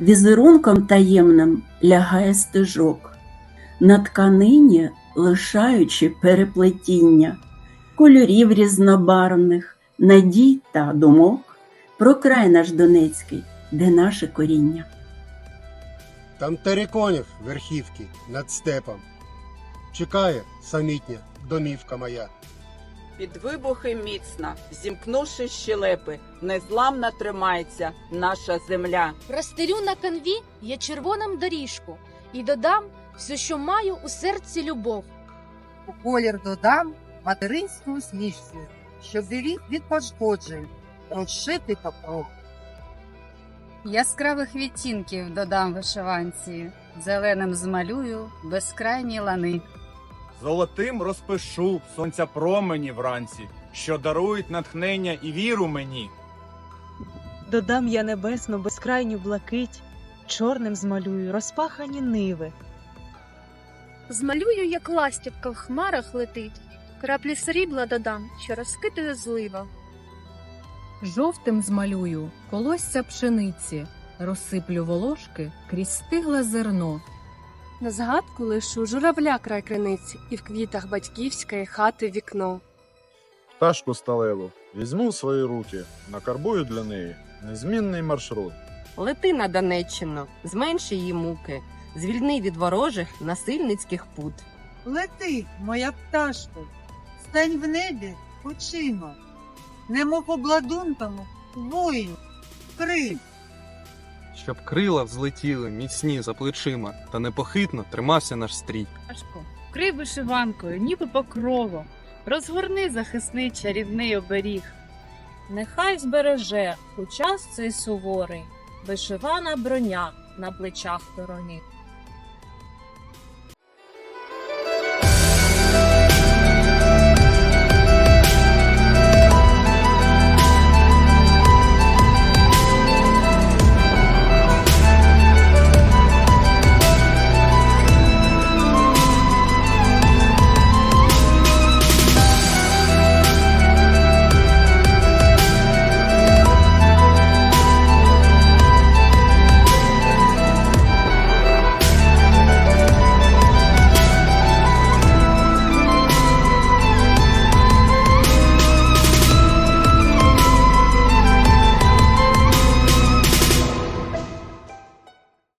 візерунком таємним лягає стежок, на тканині лишаючи переплетіння кольорів різнобарвних, надій та думок про край наш Донецький, де наше коріння. Там териконів верхівки над степом. Чекає самітня домівка моя. Під вибухи міцно, зімкнувши щелепи, незламно тримається наша земля. Розстелю на канві я червоним доріжку і додам все, що маю у серці любов. У колір додам материнську усмішцю, щоб беріг від пошкоджень, розшити покров. Яскравих відтінків додам вишиванці, зеленим змалюю безкрайні лани. Золотим розпишу сонця промені вранці, що дарують натхнення і віру мені. Додам я небесну безкрайню блакить, чорним змалюю розпахані ниви. Змалюю, як ластівка в хмарах летить, краплі срібла додам, що розкидає злива. Жовтим змалюю колосся пшениці, розсиплю волошки крізь стигле зерно. На згадку лишу журавля край криниці і в квітах батьківської хати вікно. Пташку сталеву візьму в свої руки, накарбую для неї незмінний маршрут. Лети на Донеччину, зменши її муки, звільни від ворожих насильницьких пут. Лети, моя пташко, стань в небі очима, немов обладунками бою, криль. Щоб крила взлетіли міцні за плечима, та непохитно тримався наш стрій. Пашко, вкрий вишиванкою, ніби покровом, розгорни захисний чарівний оберіг. Нехай збереже у час цей суворий, вишивана броня на плечах вороні.